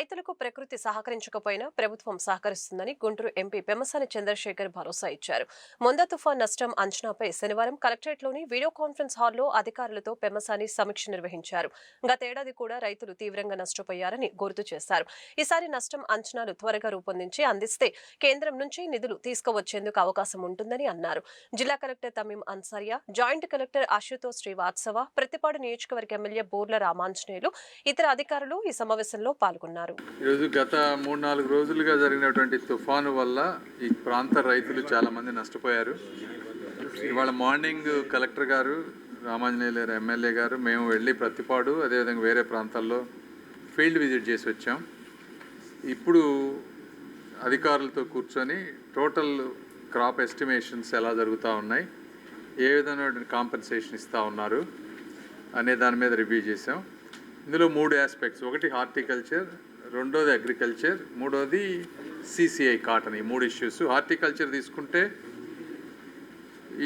రైతులకు ప్రకృతి సహకరించకపోయినా ప్రభుత్వం సహకరిస్తుందని గుంటూరు ఎంపీ పెమ్మసాని చంద్రశేఖర్ భరోసా ఇచ్చారు. మొంద తుఫాన్ నష్టం అంచనాపై శనివారం కలెక్టరేట్లోని వీడియో కాన్ఫరెన్స్ హాల్లో అధికారులతో పెమ్మసాని సమీక్ష నిర్వహించారు. గతేడాది కూడా రైతులు తీవ్రంగా నష్టపోయారని గుర్తు చేశారు. ఈసారి నష్టం అంచనాలు త్వరగా రూపొందించి అందిస్తే కేంద్రం నుంచి నిధులు తీసుకువచ్చేందుకు అవకాశం ఉంటుందని అన్నారు. జిల్లా collector Tameem Ansariya joint collector Ashutosh Srivastava Prathipadu నియోజకవర్గ ఎమ్మెల్యే బోర్ల రామాంజనేయులు ఇతర అధికారులు ఈ సమావేశంలో పాల్గొన్నారు. ఈరోజు గత మూడు నాలుగు రోజులుగా జరిగినటువంటి తుఫాను వల్ల ఈ ప్రాంత రైతులు చాలామంది నష్టపోయారు. ఇవాళ మార్నింగ్ కలెక్టర్ గారు రామాంజనేయులు గారు ఎమ్మెల్యే గారు మేము వెళ్ళి ప్రతిపాడు అదేవిధంగా వేరే ప్రాంతాల్లో ఫీల్డ్ విజిట్ చేసి వచ్చాం. ఇప్పుడు అధికారులతో కూర్చొని టోటల్ క్రాప్ ఎస్టిమేషన్స్ ఎలా జరుగుతూ ఉన్నాయి ఏ విధమైన కాంపెన్సేషన్ ఇస్తూ ఉన్నారు అనే దాని మీద రివ్యూ చేసాం ఇందులో మూడు ఆస్పెక్ట్స్ ఒకటి హార్టికల్చర్ రెండోది అగ్రికల్చర్ మూడోది సిసిఐ కాటన్ ఈ మూడు ఇష్యూస్ హార్టికల్చర్ తీసుకుంటే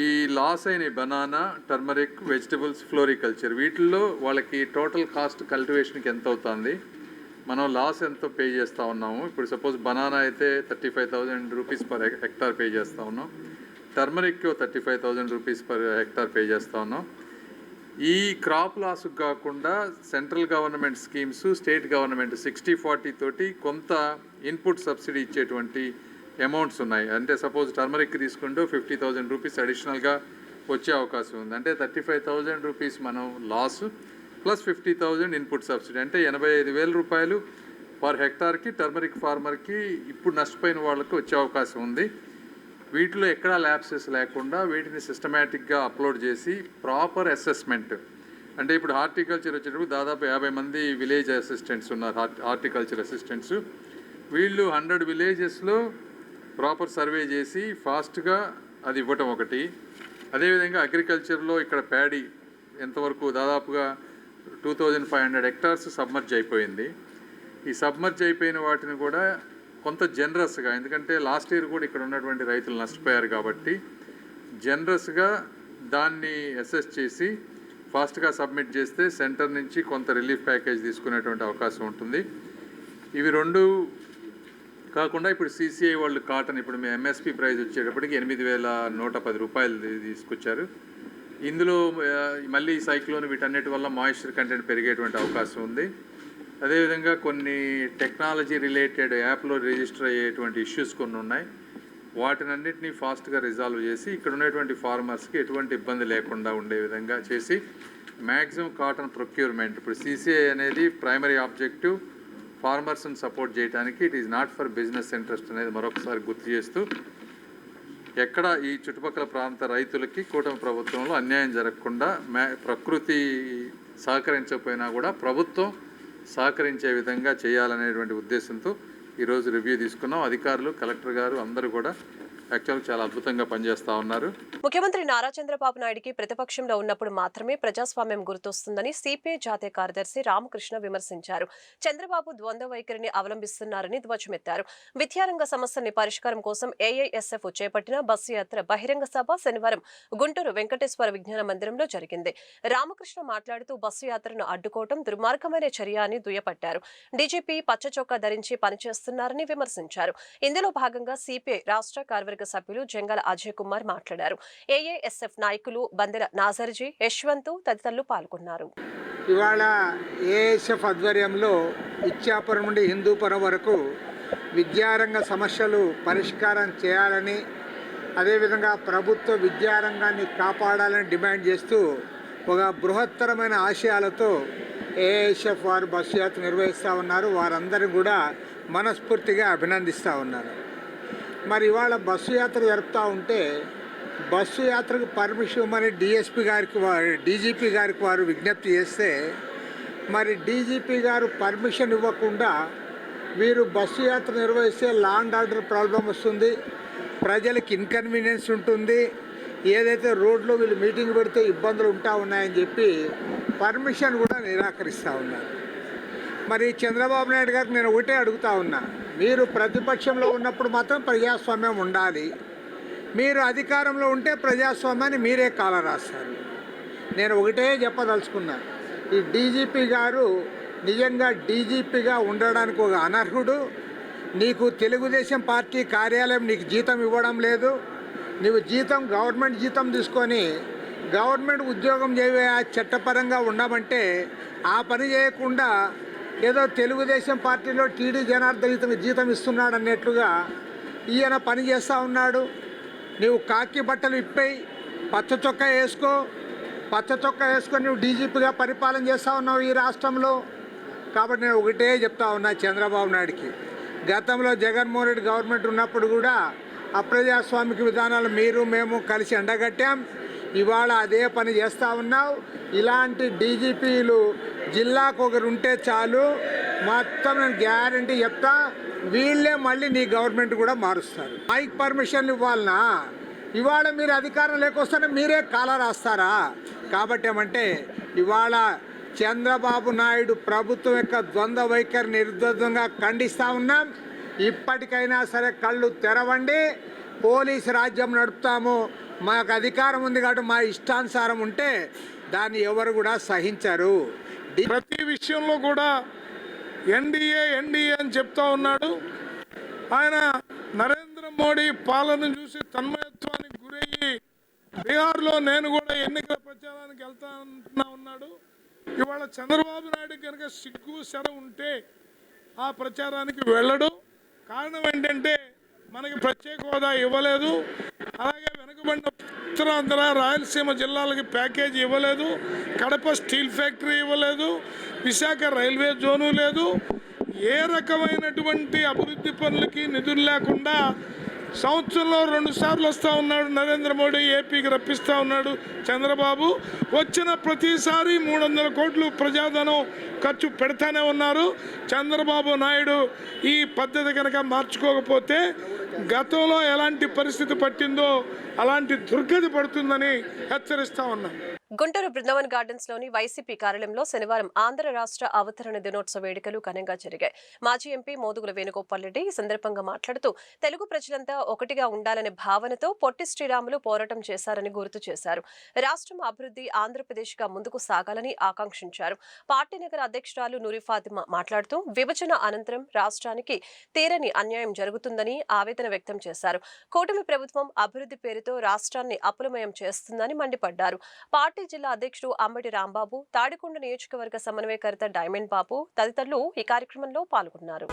ఈ లాస్ అయిన బనానా టర్మరిక్ వెజిటబుల్స్ ఫ్లోరికల్చర్ వీటిల్లో వాళ్ళకి టోటల్ కాస్ట్ కల్టివేషన్కి ఎంత అవుతుంది? మనం లాస్ ఎంతో పే చేస్తూ ఉన్నాము. ఇప్పుడు సపోజ్ బనానా అయితే thirty five thousand rupees per hectare pay చేస్తూ ఉన్నాం. Turmeric thirty five thousand rupees per hectare pay చేస్తూ ఉన్నాం. ఈ క్రాప్ లాస్ కాకుండా central government schemes state government sixty forty తోటి కొంత ఇన్పుట్ సబ్సిడీ ఇచ్చేటువంటి అమౌంట్స్ ఉన్నాయి. అంటే సపోజ్ టర్మరిక్ తీసుకుంటూ ఫిఫ్టీ థౌజండ్ రూపీస్ అడిషనల్గా వచ్చే అవకాశం ఉంది. అంటే థర్టీ ఫైవ్ థౌజండ్ రూపీస్ మనం loss plus fifty thousand input subsidy. అంటే ఎనభై ఐదు వేల రూపాయలు పర్ హెక్టార్కి టర్మరిక్ ఫార్మర్కి ఇప్పుడు నష్టపోయిన వాళ్ళకి వచ్చే అవకాశం ఉంది. వీటిలో ఎక్కడా ల్యాబ్సెస్ లేకుండా వీటిని సిస్టమేటిక్గా అప్లోడ్ చేసి ప్రాపర్ అసెస్మెంట్. అంటే ఇప్పుడు హార్టికల్చర్ వచ్చేటప్పుడు దాదాపు యాభై మంది విలేజ్ అసిస్టెంట్స్ ఉన్నారు హార్టికల్చర్ అసిస్టెంట్స్. వీళ్ళు హండ్రెడ్ విలేజెస్లో ప్రాపర్ సర్వే చేసి ఫాస్ట్గా అది ఇవ్వటం ఒకటి. అదేవిధంగా అగ్రికల్చర్లో ఇక్కడ ప్యాడీ ఎంతవరకు దాదాపుగా two thousand five hundred hectares submerge అయిపోయింది. ఈ సబ్మర్జ్ అయిపోయిన వాటిని కూడా కొంత జనరస్గా ఎందుకంటే లాస్ట్ ఇయర్ కూడా ఇక్కడ ఉన్నటువంటి రైతులు నష్టపోయారు కాబట్టి జనరస్గా దాన్ని అసెస్ చేసి ఫాస్ట్గా సబ్మిట్ చేస్తే సెంటర్ నుంచి కొంత రిలీఫ్ ప్యాకేజ్ తీసుకునేటువంటి అవకాశం ఉంటుంది. ఇవి రెండు కాకుండా ఇప్పుడు సీసీఐ వాళ్ళు కాటన్ ఇప్పుడు మీ ఎంఎస్పి ప్రైస్ వచ్చేటప్పటికి ఎనిమిది వేల నూట పది రూపాయలు తీసుకొచ్చారు. ఇందులో మళ్ళీ సైక్లోన్ వీటన్నిటి వల్ల మాయిశ్చర్ కంటెంట్ పెరిగేటువంటి అవకాశం ఉంది. అదేవిధంగా కొన్ని టెక్నాలజీ రిలేటెడ్ యాప్లో రిజిస్టర్ అయ్యేటువంటి ఇష్యూస్ కొన్ని ఉన్నాయి. వాటినన్నింటినీ ఫాస్ట్గా రిజాల్వ్ చేసి ఇక్కడ ఉన్నటువంటి ఫార్మర్స్కి ఎటువంటి ఇబ్బంది లేకుండా ఉండే విధంగా చేసి మ్యాక్సిమం కాటన్ ప్రొక్యూర్మెంట్. ఇప్పుడు సీసీఐ అనేది ప్రైమరీ ఆబ్జెక్టివ్ ఫార్మర్స్ని సపోర్ట్ చేయడానికి it is not for business interest అనేది మరొకసారి గుర్తు చేస్తూ ఎక్కడ ఈ చుట్టుపక్కల ప్రాంత రైతులకి కూటమి ప్రభుత్వంలో అన్యాయం జరగకుండా మ్యా ప్రకృతి సహకరించకపోయినా కూడా ప్రభుత్వం సహకరించే విధంగా చేయాలనేటువంటి ఉద్దేశంతో ఈరోజు రివ్యూ తీసుకున్నాం. అధికారులు కలెక్టర్ గారు అందరూ కూడా యాక్చువల్గా చాలా అద్భుతంగా పనిచేస్తా ఉన్నారు. ముఖ్యమంత్రి నారా చంద్రబాబు నాయుడికి ప్రతిపక్షంలో ఉన్నప్పుడు మాత్రమే ప్రజాస్వామ్యం గుర్తొస్తుందని సిపిఐ జాతీయ కార్యదర్శి రామకృష్ణ విమర్శించారు. చంద్రబాబు ద్వంద్వ వైఖరిని అవలంబిస్తున్నారని ధ్వజమెత్తారు. విద్యారంగ సమస్యల్ని పరిష్కారం కోసం ఏఐఎస్ఎఫ్ చేపట్టిన బస్సు యాత్ర బహిరంగ సభ శనివారం గుంటూరు వెంకటేశ్వర విజ్ఞాన మందిరంలో జరిగింది. రామకృష్ణ మాట్లాడుతూ బస్సు యాత్రను అడ్డుకోవటం దుర్మార్గమైన చర్య అని దుయ్యపట్టారు. డీజీపీ పచ్చచొక్కా ధరించి పనిచేస్తున్నారని విమర్శించారు. ఇందులో భాగంగా సిపిఐ రాష్ట్ర కార్యవర్గ సభ్యులు జంగల అజయ్ కుమార్ మాట్లాడారు. ఏఏఎస్ఎఫ్ నాయకులు బందెల నాజర్జీ యశ్వంత్ తదితరులు పాల్గొన్నారు. ఇవాళ ఏఎస్ఎఫ్ ఆధ్వర్యంలో ఇచ్చాపురం నుండి హిందూపురం వరకు విద్యారంగ సమస్యలు పరిష్కారం చేయాలని అదేవిధంగా ప్రభుత్వ విద్యారంగాన్ని కాపాడాలని డిమాండ్ చేస్తూ ఒక బృహత్తరమైన ఆశయాలతో ఏఎస్ఎఫ్ వారు బస్సు యాత్ర నిర్వహిస్తూ ఉన్నారు. వారందరిని కూడా మనస్ఫూర్తిగా అభినందిస్తూ ఉన్నారు. మరి ఇవాళ బస్సు యాత్ర జరుపుతూ ఉంటే బస్సు యాత్రకు పర్మిషన్ ఇవ్వమని డిఎస్పి గారికి వారు డీజీపీ గారికి వారు విజ్ఞప్తి చేస్తే మరి డీజీపీ గారు పర్మిషన్ ఇవ్వకుండా వీరు బస్సు యాత్ర నిర్వహిస్తే లాండ్ ఆర్డర్ ప్రాబ్లం వస్తుంది ప్రజలకు ఇన్కన్వీనియన్స్ ఉంటుంది ఏదైతే రోడ్లో వీళ్ళు మీటింగ్ పెడితే ఇబ్బందులు ఉంటా ఉన్నాయని చెప్పి పర్మిషన్ కూడా నిరాకరిస్తూ ఉన్నారు. మరి చంద్రబాబు నాయుడు గారికి నేను ఒకటే అడుగుతా ఉన్నా. మీరు ప్రతిపక్షంలో ఉన్నప్పుడు మాత్రం ప్రజాస్వామ్యం ఉండాలి. మీరు అధికారంలో ఉంటే ప్రజాస్వామ్యాన్ని మీరే కాల రాస్తారు నేను ఒకటే చెప్పదలుచుకున్నా. ఈ డీజీపీ గారు నిజంగా డీజీపీగా ఉండడానికి ఒక అనర్హుడు. నీకు తెలుగుదేశం పార్టీ కార్యాలయం నీకు జీతం ఇవ్వడం లేదు. నువ్వు జీతం గవర్నమెంట్ జీతం తీసుకొని గవర్నమెంట్ ఉద్యోగం చేయ చట్టపరంగా ఉండమంటే ఆ పని చేయకుండా ఏదో తెలుగుదేశం పార్టీలో టీడీ జనార్దన్ ఇతనికి జీతం ఇస్తున్నాడు అన్నట్లుగా ఈయన పని చేస్తూ ఉన్నాడు. నీవు కాకి బట్టలు ఇప్పేయి పచ్చ చొక్కా వేసుకో పచ్చ చొక్క వేసుకొని నువ్వు డీజీపీగా పరిపాలన చేస్తూ ఉన్నావు ఈ రాష్ట్రంలో. కాబట్టి నేను ఒకటే చెప్తా ఉన్నా చంద్రబాబు నాయుడికి. గతంలో జగన్మోహన్ రెడ్డి గవర్నమెంట్ ఉన్నప్పుడు కూడా అప్రజాస్వామిక విధానాలు మీరు మేము కలిసి ఎండగట్టాం. ఇవాళ అదే పని చేస్తూ ఉన్నావు. ఇలాంటి డీజీపీలు జిల్లాకు ఒకరు ఉంటే చాలు. మొత్తం నేను గ్యారంటీ చెప్తా. వీళ్ళే మళ్ళీ నీ గవర్నమెంట్ కూడా మారుస్తారు. మైక్ పర్మిషన్లు ఇవ్వాలనా? ఇవాళ మీరు అధికారం లేకొస్తేనే మీరే కాల రాస్తారా? కాబట్టి ఏమంటే ఇవాళ చంద్రబాబు నాయుడు ప్రభుత్వం యొక్క ద్వంద్వ వైఖరి నిర్ద్వందంగా ఖండిస్తూ ఉన్నాం. ఇప్పటికైనా సరే కళ్ళు తెరవండి. పోలీసు రాజ్యం నడుపుతాము. మాకు అధికారం ఉంది కాబట్టి మా ఇష్టానుసారం ఉంటే దాన్ని ఎవరు కూడా సహించరు. ప్రతి విషయంలో కూడా ఎన్డీఏ ఎన్డీఏ అని చెప్తా ఉన్నాడు. ఆయన నరేంద్ర మోడీ పాలన చూసి తన్మయత్వానికి గురయ్యి బీహార్లో నేను కూడా ఎన్నికల ప్రచారానికి వెళ్తా అంటున్నా ఉన్నాడు. ఇవాళ చంద్రబాబు నాయుడు కనుక సిగ్గు సెర ఉంటే ఆ ప్రచారానికి వెళ్ళడు. కారణం ఏంటంటే మనకి ప్రత్యేక హోదా ఇవ్వలేదు. అలాగే వెనుకబడిన ఉత్తరాంధ్ర రాయలసీమ జిల్లాలకి ప్యాకేజీ ఇవ్వలేదు. కడప స్టీల్ ఫ్యాక్టరీ ఇవ్వలేదు. విశాఖ రైల్వే జోను లేదు. ఏ రకమైనటువంటి అభివృద్ధి పనులకి నిధులు లేకుండా సంవత్సరంలో రెండు సార్లు వస్తూ ఉన్నాడు నరేంద్ర మోడీ ఏపీకి రప్పిస్తూ ఉన్నాడు చంద్రబాబు. వచ్చిన ప్రతిసారి మూడు వందల కోట్లు ప్రజాధనం ఖర్చు పెడతానే ఉన్నారు. చంద్రబాబు నాయుడు ఈ పద్ధతి కనుక మార్చుకోకపోతే గతంలో ఎలాంటి పరిస్థితి పట్టిందో అలాంటి దుర్గతి పడుతుందని హెచ్చరిస్తా ఉన్నాం. గుంటూరు బృందావన్ గార్డెన్స్లోని వైసీపీ కార్యాలయంలో శనివారం ఆంధ్ర రాష్ట్ర అవతరణ దినోత్సవ వేడుకలు ఘనంగా జరిగాయి. మాజీ ఎంపీ మోదుగుల వేణుగోపాల్ రెడ్డి ఈ సందర్భంగా మాట్లాడుతూ తెలుగు ప్రజలంతా ఒకటిగా ఉండాలనే భావనతో పొట్టి శ్రీరాములు పోరాటం చేశారని గుర్తు చేశారు. రాష్ట్రం అభివృద్ధి ఆంధ్రప్రదేశ్గా ముందుకు సాగాలని ఆకాంక్షించారు. పార్టీ నగర అధ్యక్షురాలు నూరి ఫాతిమా మాట్లాడుతూ విభజన అనంతరం రాష్ట్రానికి తీరని అన్యాయం జరుగుతుందని ఆవేదన వ్యక్తం చేశారు. కూటమి ప్రభుత్వం అభివృద్ధి పేరుతో రాష్ట్రాన్ని అప్పులమయం చేస్తుందని మండిపడ్డారు. పార్టీ జిల్లా అధ్యక్షుడు అంబటి రాంబాబు తాడికొండ నియోజకవర్గ సమన్వయకర్త డైమండ్ బాబు తదితరులు ఈ కార్యక్రమంలో పాల్గొన్నారు.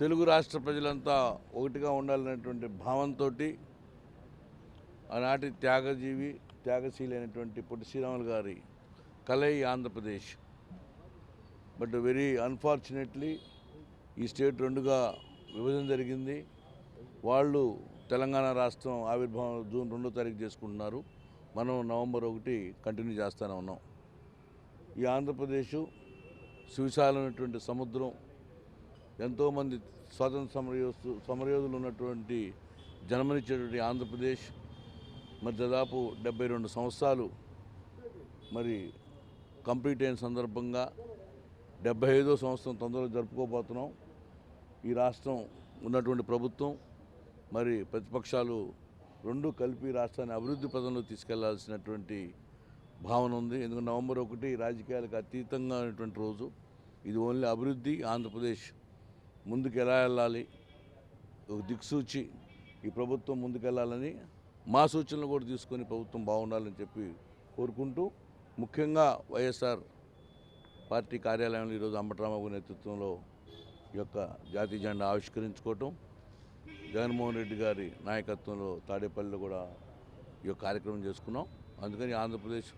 తెలుగు రాష్ట్ర ప్రజలంతా ఒకటిగా ఉండాలనేటువంటి భావంతో ఆనాటి త్యాగజీవి త్యాగశీలైనటువంటి పొట్టి శ్రీరాములు గారి కలై ఆంధ్రప్రదేశ్. బట్ వెరీ అన్ఫార్చునేట్లీ ఈ స్టేట్ రెండుగా విభజన జరిగింది. వాళ్ళు తెలంగాణ రాష్ట్రం ఆవిర్భావం జూన్ రెండో తారీఖు చేసుకుంటున్నారు. మనం నవంబర్ ఒకటి కంటిన్యూ చేస్తూనే ఉన్నాం. ఈ ఆంధ్రప్రదేశ్ సువిశాలమైనటువంటి సముద్రం ఎంతోమంది స్వాతంత్ర సమరయోధు సమరయోధులు ఉన్నటువంటి జన్మనిచ్చేటువంటి ఆంధ్రప్రదేశ్ మరి దాదాపు డెబ్బై రెండు సంవత్సరాలు మరి కంప్లీట్ అయిన సందర్భంగా డెబ్బై ఐదో సంవత్సరం తొందరగా జరుపుకోబోతున్నాం. ఈ రాష్ట్రం ఉన్నటువంటి ప్రభుత్వం మరి ప్రతిపక్షాలు రెండు కలిపి రాష్ట్రాన్ని అభివృద్ధి పదంలో తీసుకెళ్ళాల్సినటువంటి భావన ఉంది. ఎందుకంటే నవంబర్ ఒకటి రాజకీయాలకు అతీతంగా ఉన్నటువంటి రోజు. ఇది ఓన్లీ అభివృద్ధి ఆంధ్రప్రదేశ్ ముందుకు ఎలా వెళ్ళాలి ఒక దిక్సూచి ఈ ప్రభుత్వం ముందుకెళ్ళాలని మా సూచనలు కూడా తీసుకొని ప్రభుత్వం బాగుండాలని చెప్పి కోరుకుంటూ ముఖ్యంగా వైఎస్ఆర్ పార్టీ కార్యాలయంలో ఈరోజు అంబటరామబాబు నేతృత్వంలో ఈ యొక్క జాతీయ జెండా ఆవిష్కరించుకోవటం జగన్మోహన్ రెడ్డి గారి నాయకత్వంలో తాడేపల్లిలో కూడా ఈ యొక్క కార్యక్రమం చేసుకున్నాం. అందుకని ఆంధ్రప్రదేశ్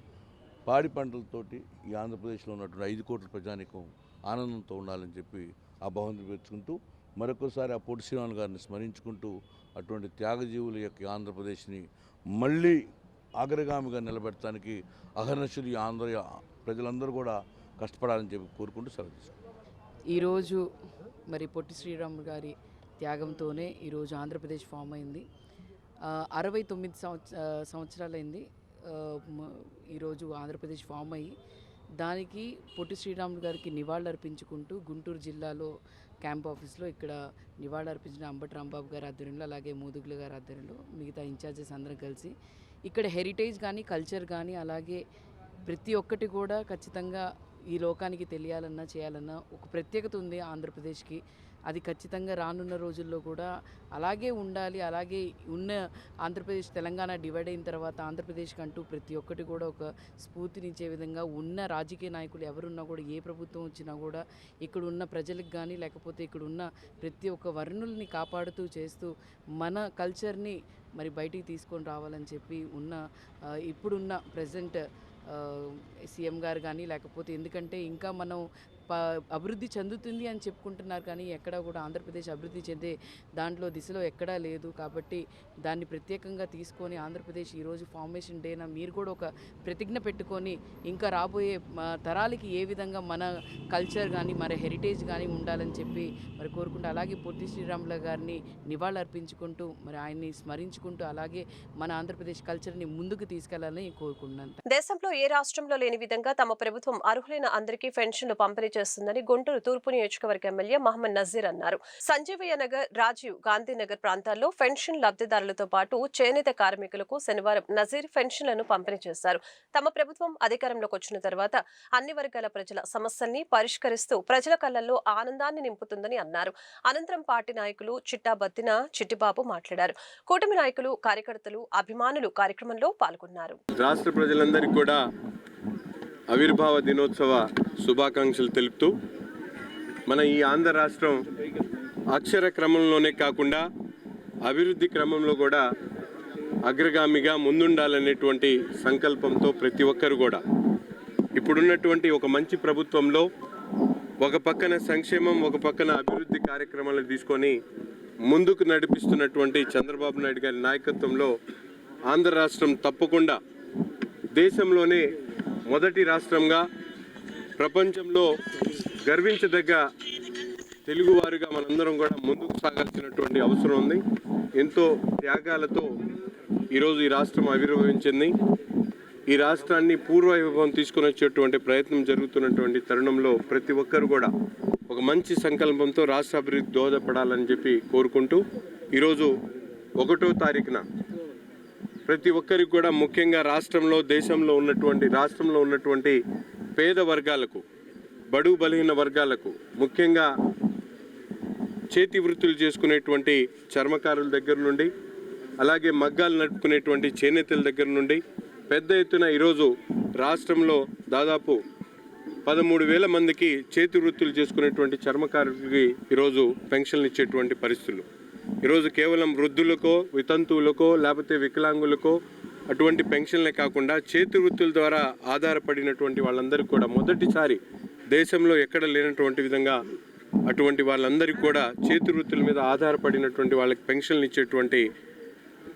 పాడి పంటలతోటి ఈ ఆంధ్రప్రదేశ్లో ఉన్నటువంటి ఐదు కోట్ల ప్రజానికం ఆనందంతో ఉండాలని చెప్పి ఆ భవంతి పెంచుకుంటూ మరొకసారి ఆ పొట్టి శ్రీరాములు గారిని స్మరించుకుంటూ అటువంటి త్యాగజీవుల యొక్క ఆంధ్రప్రదేశ్ని మళ్ళీ అగ్రగామిగా నిలబెట్టడానికి అహర్నశులు ఆంధ్ర ప్రజలందరూ కూడా కష్టపడాలని చెప్పి కోరుకుంటూ సెలవు ఈరోజు మరి పొట్టి శ్రీరాములు గారి త్యాగంతోనే ఈరోజు ఆంధ్రప్రదేశ్ ఫామ్ అయింది. అరవై తొమ్మిది సంవత్సర సంవత్సరాలైంది ఈరోజు ఆంధ్రప్రదేశ్ ఫామ్ అయ్యి. దానికి పొట్టి శ్రీరాములు గారికి నివాళులు అర్పించుకుంటూ గుంటూరు జిల్లాలో క్యాంప్ ఆఫీస్లో ఇక్కడ నివాళులర్పించిన అంబటి రాంబాబు గారి ఆధ్వర్యంలో అలాగే మోదుగుల గారి ఆధ్వర్యంలో మిగతా ఇన్ఛార్జెస్ అందరం కలిసి ఇక్కడ హెరిటేజ్ కానీ కల్చర్ కానీ అలాగే ప్రతి ఒక్కటి కూడా ఖచ్చితంగా ఈ లోకానికి తెలియాలన్నా చేయాలన్నా ఒక ప్రత్యేకత ఉంది ఆంధ్రప్రదేశ్కి. అది ఖచ్చితంగా రానున్న రోజుల్లో కూడా అలాగే ఉండాలి అలాగే ఉన్న ఆంధ్రప్రదేశ్ తెలంగాణ డివైడ్ అయిన తర్వాత ఆంధ్రప్రదేశ్కి అంటూ ప్రతి ఒక్కటి కూడా ఒక స్ఫూర్తినిచ్చే విధంగా ఉన్న రాజకీయ నాయకులు ఎవరున్నా కూడా ఏ ప్రభుత్వం వచ్చినా కూడా ఇక్కడ ఉన్న ప్రజలకు కానీ లేకపోతే ఇక్కడ ఉన్న ప్రతి ఒక్క వర్ణుల్ని కాపాడుతూ చేస్తూ మన కల్చర్ని మరి బయటికి తీసుకొని రావాలని చెప్పి ఉన్న ఇప్పుడున్న ప్రజెంట్ సీఎం గారు కానీ లేకపోతే ఎందుకంటే ఇంకా మనం అభివృద్ధి చెందుతుంది అని చెప్పుకుంటున్నారు కానీ ఎక్కడా కూడా ఆంధ్రప్రదేశ్ అభివృద్ధి చెందే దాంట్లో దిశలో ఎక్కడా లేదు కాబట్టి దాన్ని ప్రత్యేకంగా తీసుకొని ఆంధ్రప్రదేశ్ ఈరోజు ఫార్మేషన్ డేన మీరు కూడా ఒక ప్రతిజ్ఞ పెట్టుకొని ఇంకా రాబోయే తరాలకి ఏ విధంగా మన కల్చర్ కానీ మన హెరిటేజ్ కానీ ఉండాలని చెప్పి మరి కోరుకుంటూ అలాగే పొట్టి శ్రీరాముల గారిని నివాళులర్పించుకుంటూ మరి ఆయన్ని స్మరించుకుంటూ అలాగే మన ఆంధ్రప్రదేశ్ కల్చర్ని ముందుకు తీసుకెళ్ళాలని కోరుకుంటున్నాను. దేశంలో ఏ రాష్ట్రంలో లేని విధంగా తమ ప్రభుత్వం అర్హులైన అందరికీ పెన్షన్లు పంపిణీ చేస్తుందని గుంటూరు తూర్పు నియోజకవర్గ ఎమ్మెల్యే మహమ్మద్ నజీర్ అన్నారు. సంజీవయ్య నగర్ రాజీవ్ గాంధీనగర్ ప్రాంతాల్లో పెన్షన్ లబ్ధిదారులతో పాటు చేనేత కార్మికులకు శనివారం నజీర్ పెన్షన్లను పంపిణీ చేశారు. తమ ప్రభుత్వం అధికారంలోకి వచ్చిన తర్వాత అన్ని వర్గాల ప్రజల సమస్యల్ని పరిష్కరిస్తూ ప్రజల కళ్ళల్లో ఆనందాన్ని నింపుతుందని అన్నారు. అనంతరం పార్టీ నాయకులు చిట్టా బత్తిన చిట్టిబాబు మాట్లాడారు. కూటమి నాయకులు కార్యకర్తలు అభిమానులు కార్యక్రమంలో పాల్గొన్నారు. రాష్ట్ర ప్రజలందరికీ కూడా ఆవిర్భావ దినోత్సవ శుభాకాంక్షలు తెలుపుతూ మన ఈ ఆంధ్ర రాష్ట్రం అక్షర క్రమంలోనే కాకుండా అభివృద్ధి క్రమంలో కూడా అగ్రగామిగా ముందుండాలనేటువంటి సంకల్పంతో ప్రతి ఒక్కరు కూడా. ఇప్పుడున్నటువంటి ఒక మంచి ప్రభుత్వంలో ఒక పక్కన సంక్షేమం ఒక పక్కన అభివృద్ధి కార్యక్రమాలు తీసుకొని ముందుకు నడిపిస్తున్నటువంటి చంద్రబాబు నాయుడు గారి నాయకత్వంలో ఆంధ్ర రాష్ట్రం తప్పకుండా దేశంలోనే మొదటి రాష్ట్రంగా ప్రపంచంలో గర్వించదగ్గ తెలుగువారుగా మనందరం కూడా ముందుకు సాగాల్సినటువంటి అవసరం ఉంది. ఎంతో త్యాగాలతో ఈరోజు ఈ రాష్ట్రం ఆవిర్భవించింది. ఈ రాష్ట్రాన్ని పూర్వవైభవం తీసుకుని వచ్చేటువంటి ప్రయత్నం జరుగుతున్నటువంటి తరుణంలో ప్రతి ఒక్కరు కూడా ఒక మంచి సంకల్పంతో రాష్ట్ర అభివృద్ధి దోహదపడాలని చెప్పి కోరుకుంటూ ఈరోజు ఒకటో తారీఖున ప్రతి ఒక్కరికి కూడా ముఖ్యంగా రాష్ట్రంలో దేశంలో ఉన్నటువంటి రాష్ట్రంలో ఉన్నటువంటి పేద వర్గాలకు బడు బలహీన వర్గాలకు ముఖ్యంగా చేతి వృత్తులు చేసుకునేటువంటి చర్మకారుల దగ్గర నుండి అలాగే మగ్గాలు నడుపుకునేటువంటి చేనేతల దగ్గర నుండి పెద్ద ఎత్తున ఈరోజు రాష్ట్రంలో దాదాపు పదమూడు వేల మందికి చేతి వృత్తులు చేసుకునేటువంటి చర్మకారులకి ఈరోజు పెన్షన్లు ఇచ్చేటువంటి పరిస్థితులు. ఈరోజు కేవలం వృద్ధులకో వితంతువులకో లేకపోతే వికలాంగులకో అటువంటి పెన్షన్లే కాకుండా చేతి వృత్తుల ద్వారా ఆధారపడినటువంటి వాళ్ళందరికీ కూడా మొదటిసారి దేశంలో ఎక్కడ లేనటువంటి విధంగా అటువంటి వాళ్ళందరికీ కూడా చేతి వృత్తుల మీద ఆధారపడినటువంటి వాళ్ళకి పెన్షన్లు ఇచ్చేటువంటి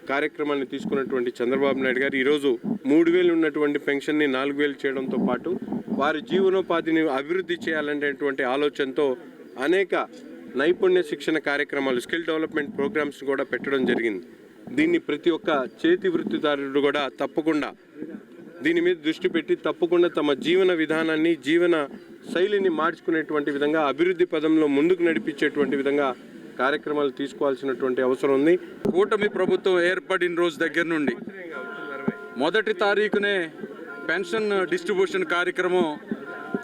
కార్యక్రమాన్ని తీసుకున్నటువంటి చంద్రబాబు నాయుడు గారు ఈరోజు మూడు వేలు ఉన్నటువంటి పెన్షన్ని నాలుగు వేలు చేయడంతో పాటు వారి జీవనోపాధిని అభివృద్ధి చేయాలనేటువంటి ఆలోచనతో అనేక నైపుణ్య శిక్షణ కార్యక్రమాలు స్కిల్ డెవలప్మెంట్ ప్రోగ్రామ్స్ కూడా పెట్టడం జరిగింది. దీన్ని ప్రతి ఒక్క చేతి వృత్తిదారుడు కూడా తప్పకుండా దీని మీద దృష్టి పెట్టి తప్పకుండా తమ జీవన విధానాన్ని జీవన శైలిని మార్చుకునేటువంటి విధంగా అభివృద్ధి పదంలో ముందుకు నడిపించేటువంటి విధంగా కార్యక్రమాలు తీసుకోవాల్సినటువంటి అవసరం ఉంది. కూటమి ప్రభుత్వం ఏర్పడిన రోజు దగ్గర నుండి మొదటి తారీఖునే పెన్షన్ డిస్ట్రిబ్యూషన్ కార్యక్రమం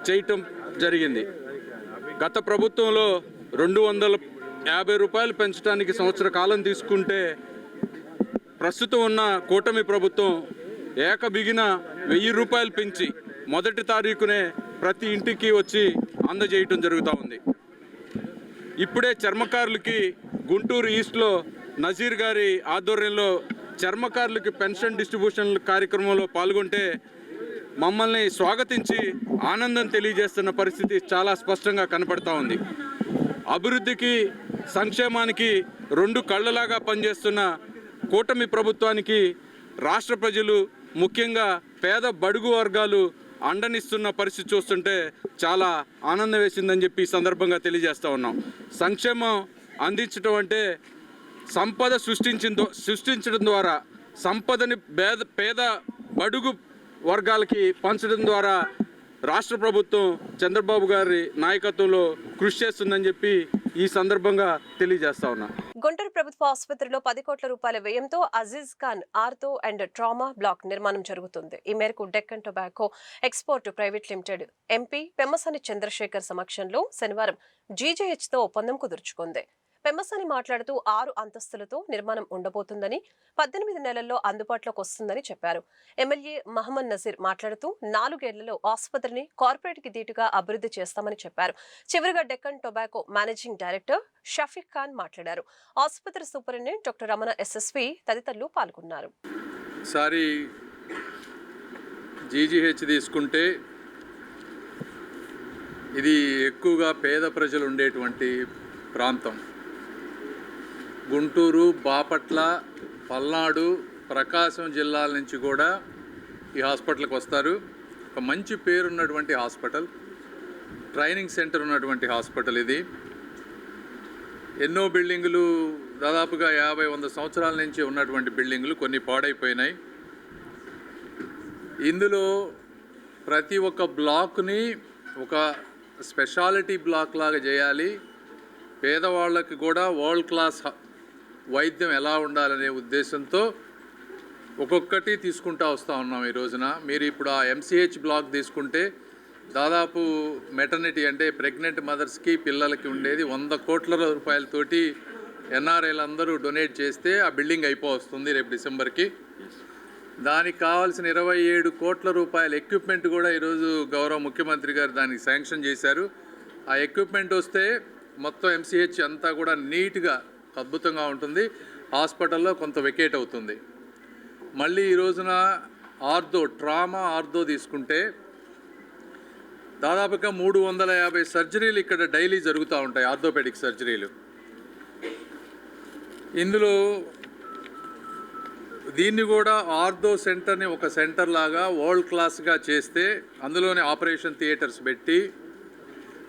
చేయటం జరిగింది. గత ప్రభుత్వంలో రెండు వందల యాభై రూపాయలు పెంచడానికి సంవత్సర కాలం తీసుకుంటే ప్రస్తుతం ఉన్న కూటమి ప్రభుత్వం ఏకబిగిన వెయ్యి రూపాయలు పెంచి మొదటి తారీఖునే ప్రతి ఇంటికి వచ్చి అందజేయటం జరుగుతూ ఉంది. ఇప్పుడే చర్మకారులకి గుంటూరు ఈస్ట్లో నజీర్ గారి ఆధ్వర్యంలో చర్మకారులకి పెన్షన్ డిస్ట్రిబ్యూషన్ కార్యక్రమంలో పాల్గొంటే మమ్మల్ని స్వాగతించి ఆనందం తెలియజేస్తున్న పరిస్థితి చాలా స్పష్టంగా కనపడతా ఉంది. అభివృద్ధికి సంక్షేమానికి రెండు కళ్ళలాగా పనిచేస్తున్న కూటమి ప్రభుత్వానికి రాష్ట్ర ప్రజలు ముఖ్యంగా పేద బడుగు వర్గాలు అండనిస్తున్న పరిస్థితి చూస్తుంటే చాలా ఆనందం వేసిందని చెప్పి ఈ సందర్భంగా తెలియజేస్తూ ఉన్నాం. సంక్షేమం అందించడం అంటే సంపద సృష్టించిన సృష్టించడం ద్వారా సంపదని పేద పేద బడుగు వర్గాలకి పంచడం ద్వారా రాష్ట్ర ప్రభుత్వం చంద్రబాబు గారి నాయకత్వంలో కృషి చేస్తుందని చెప్పి ఈ సందర్భంగా తెలియజేస్తా ఉన్నా. గుంటూరు ప్రభుత్వ ఆసుపత్రిలో పది కోట్ల రూపాయల వ్యయంతో Aziz Khan ortho and trauma block నిర్మాణం జరుగుతుంది. ఈ మేరకు Deccan tobacco export private limited MP Pemmasani Chandrasekhar సమక్షంలో శనివారం జీజేహెచ్తో ఒప్పందం కుదుర్చుకుంది. పెమ్మసాని మాట్లాడుతూ ఆరు అంతస్తులతో నిర్మాణం ఉండబోతుందని పద్దెనిమిది నెలల్లో అందుబాటులోకి వస్తుందని చెప్పారు. ఎమ్మెల్యే మహమ్మద్ నజీర్ మాట్లాడుతూ నాలుగేళ్ళలో ఆసుపత్రిని కార్పొరేట్కి దీటుగా అభివృద్ధి చేస్తామని చెప్పారు. చివరిగా Deccan tobacco managing director Shafiq Khan మాట్లాడారు. ఆసుపత్రి సూపరింటెండెంట్ డాక్టర్ రమణ ఎస్ఎస్వి తదితరులు పాల్గొన్నారు. సారీ జీజీహెచ్ తీసుకుంటే ఇది ఎక్కువగా పేద ప్రజలు ఉండేటువంటి ప్రాంతం. గుంటూరు బాపట్ల పల్నాడు ప్రకాశం జిల్లాల నుంచి కూడా ఈ హాస్పిటల్కి వస్తారు. ఒక మంచి పేరున్నటువంటి హాస్పిటల్ ట్రైనింగ్ సెంటర్ ఉన్నటువంటి హాస్పిటల్ ఇది. ఎన్నో బిల్డింగులు దాదాపుగా యాభై వంద సంవత్సరాల నుంచి ఉన్నటువంటి బిల్డింగులు కొన్ని పాడైపోయినాయి. ఇందులో ప్రతి ఒక్క బ్లాక్ని ఒక స్పెషాలిటీ బ్లాక్ లాగా చేయాలి. పేదవాళ్ళకి కూడా వరల్డ్ క్లాస్ వైద్యం ఎలా ఉండాలనే ఉద్దేశంతో ఒక్కొక్కటి తీసుకుంటా వస్తూ ఉన్నాం ఈ రోజున. మీరు ఇప్పుడు ఆ ఎంసీహెచ్ బ్లాక్ తీసుకుంటే దాదాపు మెటర్నిటీ అంటే ప్రెగ్నెంట్ మదర్స్కి పిల్లలకి ఉండేది వంద కోట్ల రూపాయలతోటి ఎన్ఆర్ఐలు అందరూ డొనేట్ చేస్తే ఆ బిల్డింగ్ అయిపోతుంది రేపు డిసెంబర్కి. దానికి కావాల్సిన ఇరవై ఏడు కోట్ల రూపాయల ఎక్విప్మెంట్ కూడా ఈరోజు గౌరవ ముఖ్యమంత్రి గారు దానికి శాంక్షన్ చేశారు. ఆ ఎక్విప్మెంట్ వస్తే మొత్తం ఎంసీహెచ్ అంతా కూడా నీట్గా అద్భుతంగా ఉంటుంది. హాస్పిటల్లో కొంత వెకేట్ అవుతుంది. మళ్ళీ ఈ రోజున ఆర్థో ట్రామా ఆర్థో తీసుకుంటే దాదాపుగా మూడు వందల యాభై సర్జరీలు ఇక్కడ డైలీ జరుగుతూ ఉంటాయి ఆర్థోపెడిక్ సర్జరీలు. ఇందులో దీన్ని కూడా ఆర్థో సెంటర్ని ఒక సెంటర్ లాగా వరల్డ్ క్లాస్గా చేస్తే అందులోనే ఆపరేషన్ థియేటర్స్ పెట్టి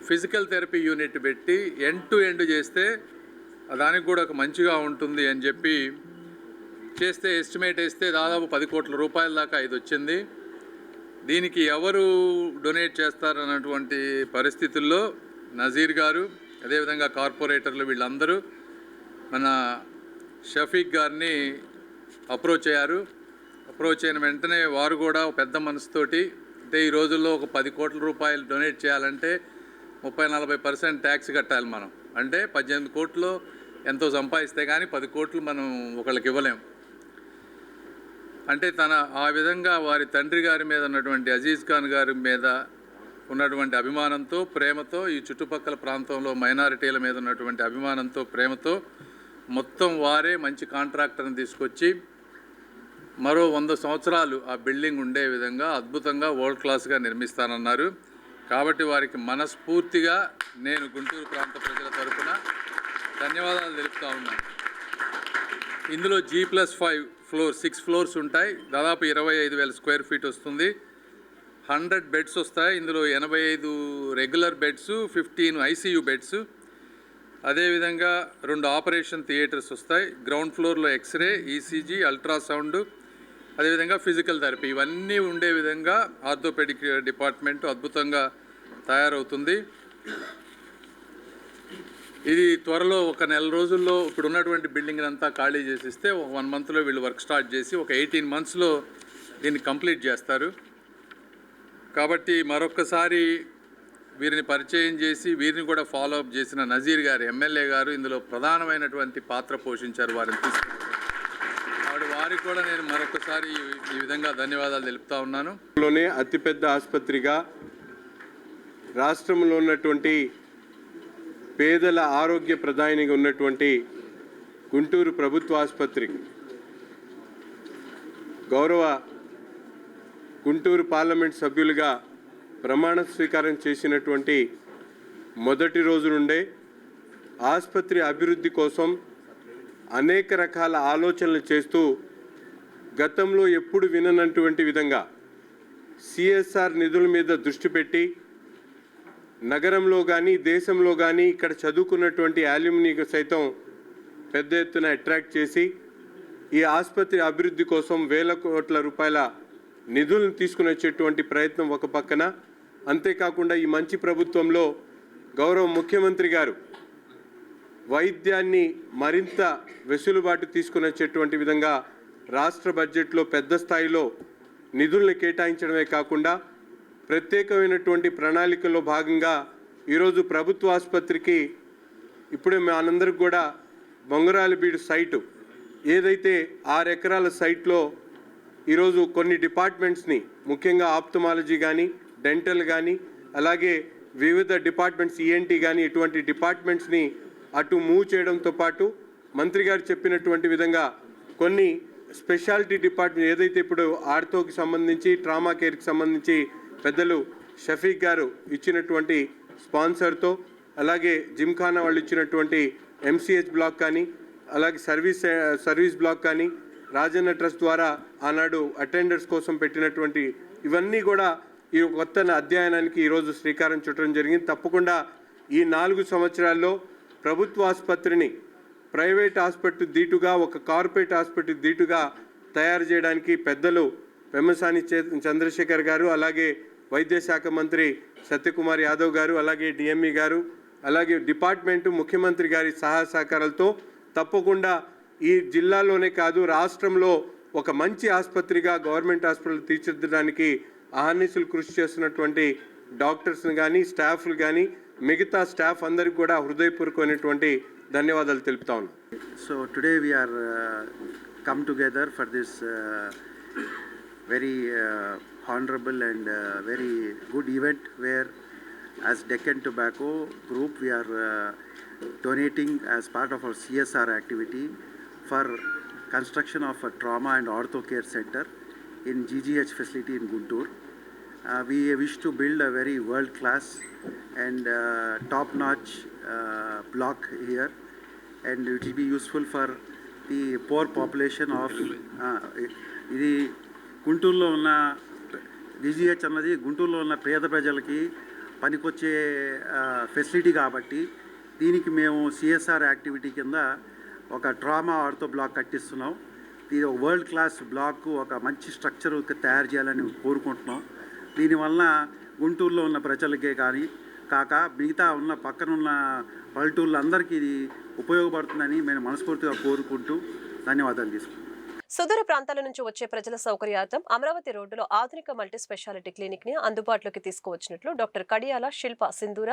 ఫిజికల్ థెరపీ యూనిట్ పెట్టి ఎండ్ టు ఎండ్ చేస్తే దానికి కూడా ఒక మంచిగా ఉంటుంది అని చెప్పి చేస్తే ఎస్టిమేట్ వేస్తే దాదాపు పది కోట్ల రూపాయల దాకా ఇది వచ్చింది. దీనికి ఎవరు డొనేట్ చేస్తారన్నటువంటి పరిస్థితుల్లో నజీర్ గారు అదేవిధంగా కార్పొరేటర్లు వీళ్ళందరూ మన షఫీక్ గారిని అప్రోచ్ అయ్యారు. అప్రోచ్ అయిన వెంటనే వారు కూడా పెద్ద మనసుతోటి అంటే ఈ రోజుల్లో ఒక పది కోట్ల రూపాయలు డొనేట్ చేయాలంటే ముప్పై నలభై పర్సెంట్ ట్యాక్స్ కట్టాలి మనం. అంటే పద్దెనిమిది కోట్లు ఎంతో సంపాదిస్తే కానీ పది కోట్లు మనం ఒకళ్ళకి ఇవ్వలేం. అంటే తన ఆ విధంగా వారి తండ్రి గారి మీద ఉన్నటువంటి అజీజ్ ఖాన్ గారి మీద ఉన్నటువంటి అభిమానంతో ప్రేమతో ఈ చుట్టుపక్కల ప్రాంతంలో మైనారిటీల మీద ఉన్నటువంటి అభిమానంతో ప్రేమతో మొత్తం వారే మంచి కాంట్రాక్టర్ని తీసుకొచ్చి మరో వంద సంవత్సరాలు ఆ బిల్డింగ్ ఉండే విధంగా అద్భుతంగా వరల్డ్ క్లాస్గా నిర్మిస్తానన్నారు. కాబట్టి వారికి మనస్ఫూర్తిగా నేను గుంటూరు ప్రాంత ప్రజల తరపున ధన్యవాదాలు తెలుపుతా ఉన్నాను ఇందులో G plus five floor six floors ఉంటాయి. దాదాపు ఇరవై ఐదు వేల స్క్వేర్ ఫీట్ వస్తుంది. హండ్రెడ్ బెడ్స్ వస్తాయి. ఇందులో ఎనభై ఐదు regular beds fifteen ICU beds అదేవిధంగా రెండు ఆపరేషన్ థియేటర్స్ వస్తాయి. గ్రౌండ్ ఫ్లోర్లో ఎక్స్రే ఈసీజీ అల్ట్రాసౌండ్ అదేవిధంగా ఫిజికల్ థెరపీ ఇవన్నీ ఉండే విధంగా ఆర్థోపెడిక్ డిపార్ట్మెంట్ అద్భుతంగా తయారవుతుంది. ఇది త్వరలో ఒక నెల రోజుల్లో ఇప్పుడు ఉన్నటువంటి బిల్డింగ్ అంతా ఖాళీ చేసిస్తే ఒక వన్ మంత్లో వీళ్ళు వర్క్ స్టార్ట్ చేసి ఒక ఎయిటీన్ మంత్స్లో దీన్ని కంప్లీట్ చేస్తారు. కాబట్టి మరొకసారి వీరిని పరిచయం చేసి వీరిని కూడా ఫాలో అప్ చేసిన నజీర్ గారు ఎమ్మెల్యే గారు ఇందులో ప్రధానమైనటువంటి పాత్ర పోషించారు. వారిని తీసుకుని వారికి కూడా నేను మరొకసారి ఈ- విధంగా ధన్యవాదాలు తెలుపుతా ఉన్నాను. లోనే అతిపెద్ద ఆసుపత్రిగా రాష్ట్రంలో ఉన్నటువంటి పేదల ఆరోగ్య ప్రధానిగా ఉన్నటువంటి గుంటూరు ప్రభుత్వ ఆసుపత్రి గౌరవ గుంటూరు పార్లమెంట్ సభ్యులుగా ప్రమాణ స్వీకారం చేసినటువంటి మొదటి రోజు నుండే ఆసుపత్రి అభివృద్ధి కోసం అనేక రకాల ఆలోచనలు చేస్తూ గతంలో ఎప్పుడు విననటువంటి విధంగా సిఎస్ఆర్ నిధుల మీద దృష్టి పెట్టి నగరంలో కానీ దేశంలో కానీ ఇక్కడ చదువుకున్నటువంటి అల్యూమినియం సైతం పెద్ద ఎత్తున అట్రాక్ట్ చేసి ఈ ఆసుపత్రి అభివృద్ధి కోసం వేల కోట్ల రూపాయల నిధులను తీసుకుని వచ్చేటువంటి ప్రయత్నం ఒక పక్కన. అంతేకాకుండా ఈ మంచి ప్రభుత్వంలో గౌరవ ముఖ్యమంత్రి గారు వైద్యాన్ని మరింత వెసులుబాటు తీసుకుని వచ్చేటువంటి విధంగా రాష్ట్ర బడ్జెట్లో పెద్ద స్థాయిలో నిధుల్ని కేటాయించడమే కాకుండా ప్రత్యేకమైనటువంటి ప్రణాళికలో భాగంగా ఈరోజు ప్రభుత్వ ఆసుపత్రికి ఇప్పుడే మనందరికి కూడా బొంగరాలబీడు సైటు ఏదైతే ఆరు ఎకరాల సైట్లో ఈరోజు కొన్ని డిపార్ట్మెంట్స్ని ముఖ్యంగా ఆప్తమాలజీ కానీ డెంటల్ కానీ అలాగే వివిధ డిపార్ట్మెంట్స్ ఈఎన్టీ కానీ ఇటువంటి డిపార్ట్మెంట్స్ని అటు మూవ్ చేయడంతో పాటు మంత్రి గారు చెప్పినటువంటి విధంగా కొన్ని స్పెషాలిటీ డిపార్ట్మెంట్ ఏదైతే ఇప్పుడు ఆర్థోకి సంబంధించి ట్రామా కేర్కి సంబంధించి పెద్దలు షఫీక్ గారు ఇచ్చినటువంటి స్పాన్సర్తో అలాగే జిమ్ఖానా వాళ్ళు ఇచ్చినటువంటి ఎంసీహెచ్ బ్లాక్ కానీ అలాగే సర్వీస్ సర్వీస్ బ్లాక్ కానీ రాజన్న ట్రస్ట్ ద్వారా ఆనాడు అటెండర్స్ కోసం పెట్టినటువంటి ఇవన్నీ కూడా ఈ కొత్త అధ్యయనానికి ఈరోజు శ్రీకారం చుట్టడం జరిగింది. తప్పకుండా ఈ నాలుగు సంవత్సరాల్లో ప్రభుత్వ ఆసుపత్రిని ప్రైవేట్ హాస్పిటల్ దీటుగా ఒక కార్పొరేట్ హాస్పిటల్ దీటుగా తయారు చేయడానికి పెద్దలు వెమ్మసాని చే- చంద్రశేఖర్ గారు అలాగే వైద్య శాఖ మంత్రి సత్యకుమార్ యాదవ్ గారు అలాగే డిఎంఈ గారు అలాగే డిపార్ట్మెంటు ముఖ్యమంత్రి గారి సహాయ సహకారాలతో తప్పకుండా ఈ జిల్లాలోనే కాదు రాష్ట్రంలో ఒక మంచి ఆసుపత్రిగా గవర్నమెంట్ హాస్పిటల్ తీర్చిదిద్దడానికి అహర్నిశలు కృషి చేస్తున్నటువంటి డాక్టర్స్ని కానీ స్టాఫ్లు కానీ మిగతా స్టాఫ్ అందరికి కూడా హృదయపూర్వకమైనటువంటి ధన్యవాదాలు తెలుపుతా ఉన్నాను So today we are uh, come together for this uh, very uh, honorable and uh, very good event where as Deccan Tobacco Group we are uh, donating as part of our CSR activity for construction of a trauma and ortho care center in GGH facility in Guntur. Uh, we wish to build a very world class and uh, top notch uh, block here. And it will be useful for the poor population of uh, ఇది గుంటూరులో ఉన్న డిజిహెచ్ అన్నది గుంటూరులో ఉన్న పేద ప్రజలకి పనికొచ్చే facility కాబట్టి దీనికి మేము సిఎస్ఆర్ యాక్టివిటీ కింద ఒక ట్రామా ఆర్థో బ్లాక్ కట్టిస్తున్నాం. ఇది ఒక వరల్డ్ క్లాస్ బ్లాక్ ఒక మంచి స్ట్రక్చర్ తయారు చేయాలని కోరుకుంటున్నాం. దీనివల్ల గుంటూరులో ఉన్న ప్రజలకే కానీ కాక మిగతా ఉన్న పక్కనున్న పల్లెటూళ్ళందరికీ ఇది ఉపయోగపడుతుందని మేము మనస్ఫూర్తిగా కోరుకుంటూ ధన్యవాదాలు తీసుకుంటాం సుదూర ప్రాంతాల నుంచి వచ్చే ప్రజల సౌకర్యార్థం అమరావతి రోడ్డులో ఆధునిక మల్టీ స్పెషాలిటీ క్లినిక్ని అందుబాటులోకి తీసుకువచ్చినట్లు డాక్టర్ కడియాల శిల్ప సింధూర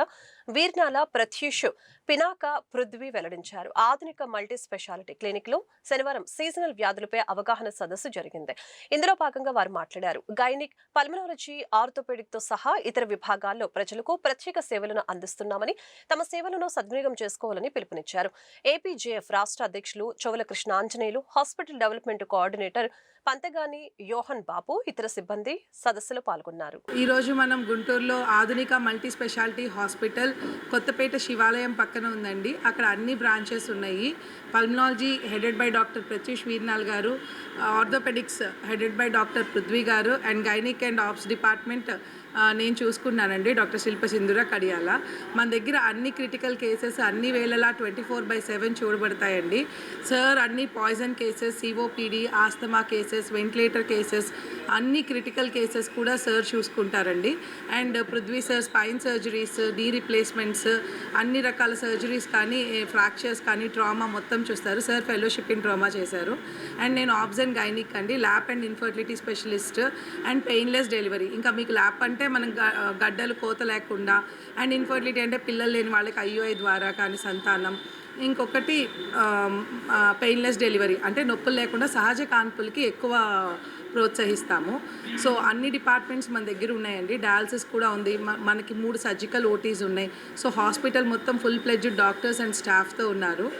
వీర్నాల ప్రత్యూష్ పినాక పృథ్వీ వెల్లడించారు. ఆధునిక మల్టీ స్పెషాలిటీ క్లినిక్లో శనివారం సీజనల్ వ్యాధులపై అవగాహన సదస్సు జరిగింది. ఇందులో భాగంగా వారు మాట్లాడారు. గైనిక్ పల్మనాలజీ ఆర్థోపెడిక్తో సహా ఇతర విభాగాల్లో ప్రజలకు ప్రత్యేక సేవలను అందిస్తున్నామని తమ సేవలను సద్వినియోగం చేసుకోవాలని పిలుపునిచ్చారు. ఏపీజేఎఫ్ రాష్ట్ర అధ్యక్షులు Chowala Krishna Anjaneyulu hospital development coordinator Panthagani Yohan Babu ఇతర సిబ్బంది సదస్సులో పాల్గొన్నారు. ఈరోజు మనం గుంటూరులో ఆధునిక మల్టీ స్పెషాలిటీ హాస్పిటల్ కొత్తపేట శివాలయం పక్కన ఉందండి. అక్కడ అన్ని బ్రాంచెస్ ఉన్నాయి. Pulmonology headed by doctor Pratyush Veernala గారు orthopaedics headed by doctor Prithvi గారు and gynaec and obs department నేను చూసుకున్నానండి డాక్టర్ శిల్ప సింధుర కడియాల. మన దగ్గర అన్ని క్రిటికల్ కేసెస్ అన్ని వేళలా ట్వంటీ ఫోర్ బై సెవెన్ చూడబడతాయండి. సార్ అన్ని poison cases COPD asthma cases ventilator cases అన్ని క్రిటికల్ కేసెస్ కూడా sir చూసుకుంటారండి. And Prithvi sir spine surgeries D replacements అన్ని రకాల సర్జరీస్ కానీ ఫ్రాక్చర్స్ కానీ ట్రామా మొత్తం చూస్తారు. సార్ ఫెలోషిప్ ఇన్ ట్రామా చేశారు. అండ్ నేను ఆబ్స్ అండ్ గైనిక్ అండి. Lap and infertility specialist and painless delivery ఇంకా మీకు ల్యాప్ అంటే మనం గ- గడ్డలు కోత లేకుండా అండ్ ఇన్ఫర్టిలిటీ అంటే పిల్లలు లేని వాళ్ళకి ఐఓఐ ద్వారా కానీ సంతానం. ఇంకొకటి పెయిన్లెస్ డెలివరీ అంటే నొప్పులు లేకుండా సహజ కాన్పులకి ఎక్కువ ప్రోత్సహిస్తాము. సో అన్ని డిపార్ట్మెంట్స్ మన దగ్గర ఉన్నాయండి. డయాలసిస్ కూడా ఉంది. మనకి మూడు సర్జికల్ ఓటీస్ ఉన్నాయి. సో హాస్పిటల్ మొత్తం ఫుల్ ప్లెడ్జ్డ్ డాక్టర్స్ అండ్ స్టాఫ్తో ఉన్నారు.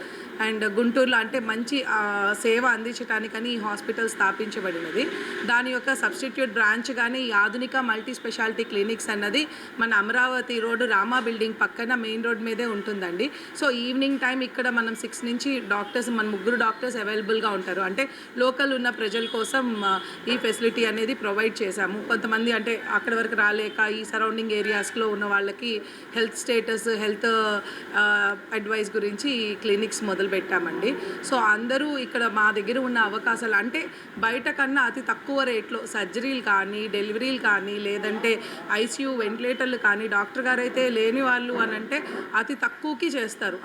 అండ్ గుంటూరులో అంటే మంచి సేవ అందించడానికని ఈ హాస్పిటల్ స్థాపించబడినది. దాని యొక్క సబ్స్టిట్యూట్ బ్రాంచ్ కానీ ఈ ఆధునిక మల్టీ స్పెషాలిటీ క్లినిక్స్ అన్నది మన అమరావతి రోడ్డు రామా బిల్డింగ్ పక్కన మెయిన్ రోడ్ మీదే ఉంటుందండి. సో ఈవినింగ్ టైం ఇక్కడ మనం సిక్స్ నుంచి డాక్టర్స్ మన ముగ్గురు డాక్టర్స్ అవైలబుల్గా ఉంటారు. అంటే లోకల్ ఉన్న ప్రజల కోసం ఈ ఫెసిలిటీ అనేది ప్రొవైడ్ చేశాము. కొంతమంది అంటే అక్కడ వరకు రాలేక ఈ సరౌండింగ్ ఏరియాస్లో ఉన్న వాళ్ళకి హెల్త్ స్టేటస్ హెల్త్ అడ్వైస్ గురించి ఈ క్లినిక్స్ మొదలు మొదలు పెట్టామండి. సో అందరూ ఇక్కడ మా దగ్గర ఉన్న అవకాశాలు అంటే బయట కన్నా అతి తక్కువ రేట్లో సర్జరీలు కానీ డెలివరీలు కానీ లేదంటే ఐసీయూ వెంటిలేటర్లు కానీ డాక్టర్ గారు అయితే లేని వాళ్ళు అని అంటే అతి తక్కువకి చేస్తారు.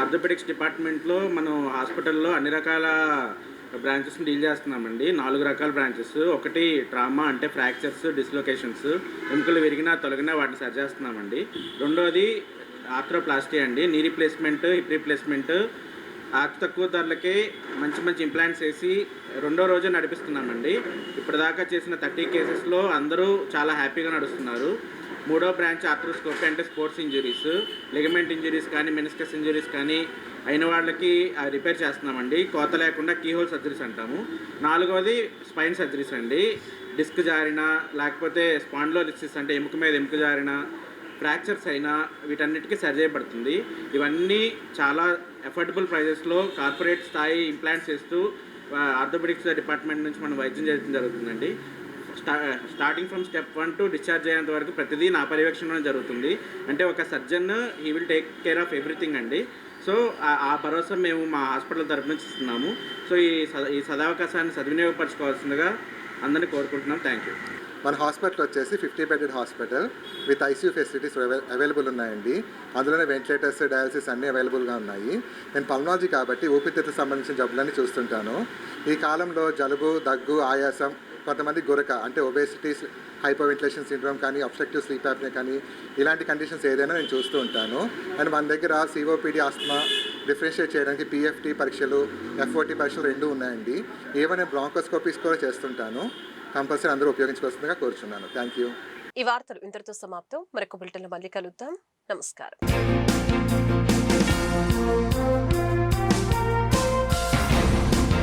ఆర్థోపెడిక్స్ డిపార్ట్మెంట్లో మనం హాస్పిటల్లో అన్ని రకాల బ్రాంచెస్ డీల్ చేస్తున్నామండి. నాలుగు రకాల బ్రాంచెస్. ఒకటి ట్రామా అంటే ఫ్రాక్చర్స్ డిస్లొకేషన్స్. ఎముకలు విరిగినా తొలగినా వాటిని సరి చేస్తున్నామండి రెండోది ఆర్థ్రోప్లాస్టీ అండి. నీ రీప్లేస్మెంట్ హిప్ రీప్లేస్మెంట్ అతి తక్కువ ధరలకే మంచి మంచి ఇంప్లాంట్స్ వేసి రెండో రోజు నడిపిస్తున్నామండి. ఇప్పటిదాకా చేసిన థర్టీ కేసెస్లో అందరూ చాలా హ్యాపీగా నడుస్తున్నారు. మూడో బ్రాంచ్ ఆర్థ్రోస్కోపీ అంటే స్పోర్ట్స్ ఇంజురీస్ లిగమెంట్ ఇంజరీస్ కానీ మెనిస్కస్ ఇంజరీస్ కానీ అయిన వాళ్ళకి రిపేర్ చేస్తున్నామండి. కోత లేకుండా కీహోల్ సర్జరీస్ అంటాము. నాలుగవది స్పైన్ సర్జరీస్ అండి. డిస్క్ జారిన లేకపోతే స్పాండ్లోలిసిస్ అంటే ఎముక మీద ఎముక జారిన ఫ్రాక్చర్స్ అయినా వీటన్నిటికీ సరి చేయబడుతుంది. ఇవన్నీ చాలా అఫోర్డబుల్ ప్రైజెస్లో కార్పొరేట్ స్థాయి ఇంప్లాంట్స్ చేస్తూ ఆర్థోపెడిక్స్ డిపార్ట్మెంట్ నుంచి మనం వైద్యం చేయడం జరుగుతుందండి. స్టా starting from step one to discharge అయ్యేంత వరకు ప్రతిదీ నా పర్యవేక్షణలో జరుగుతుంది. అంటే ఒక surgeon he will take care of everything అండి. సో ఆ- భరోసా మేము మా హాస్పిటల్ తరపు నుంచి ఇస్తున్నాము. సో ఈ సద ఈ సదావకాశాన్ని సద్వినియోగపరచుకోవాల్సిందిగా అందరినీ కోరుకుంటున్నాం. థ్యాంక్ యూ మన హాస్పిటల్ వచ్చేసి fifty bedded hospital with ICU facilities available ఉన్నాయండి. అందులోనే వెంటిలేటర్స్ డయాలసిస్ అన్నీ అవైలబుల్గా ఉన్నాయి. నేను పల్నాలజీ కాబట్టి ఊపిరితిత్తు సంబంధించిన జబ్బులన్నీ చూస్తుంటాను. ఈ కాలంలో జలుబు దగ్గు ఆయాసం కొంతమంది గురక అంటే ఒబేసిటీస్ హైపర్ వెంటిలేషన్ సిండ్రోమ్ కానీ అబ్స్ట్రక్టివ్ స్లీప్ యాప్నే కానీ ఇలాంటి కండిషన్స్ ఏదైనా నేను చూస్తూ ఉంటాను. అండ్ మన దగ్గర సిఓపిడి ఆస్మా డిఫరెన్షియేట్ చేయడానికి పిఎఫ్టీ పరీక్షలు ఎఫ్ఓటీ పరీక్షలు రెండు ఉన్నాయండి. ఏమైనా బ్రాంకోస్కోపీస్ కూడా చేస్తుంటాను. కంపల్సరీ అందరూ ఉపయోగించుకోవాల్సిందిగా కోరుచున్నాను. థ్యాంక్ యూ ఈ వార్తలు ఇంతటితో సమాప్తం. మరొక బులెటిన్లో మళ్ళీ కలుద్దాం. నమస్కారం.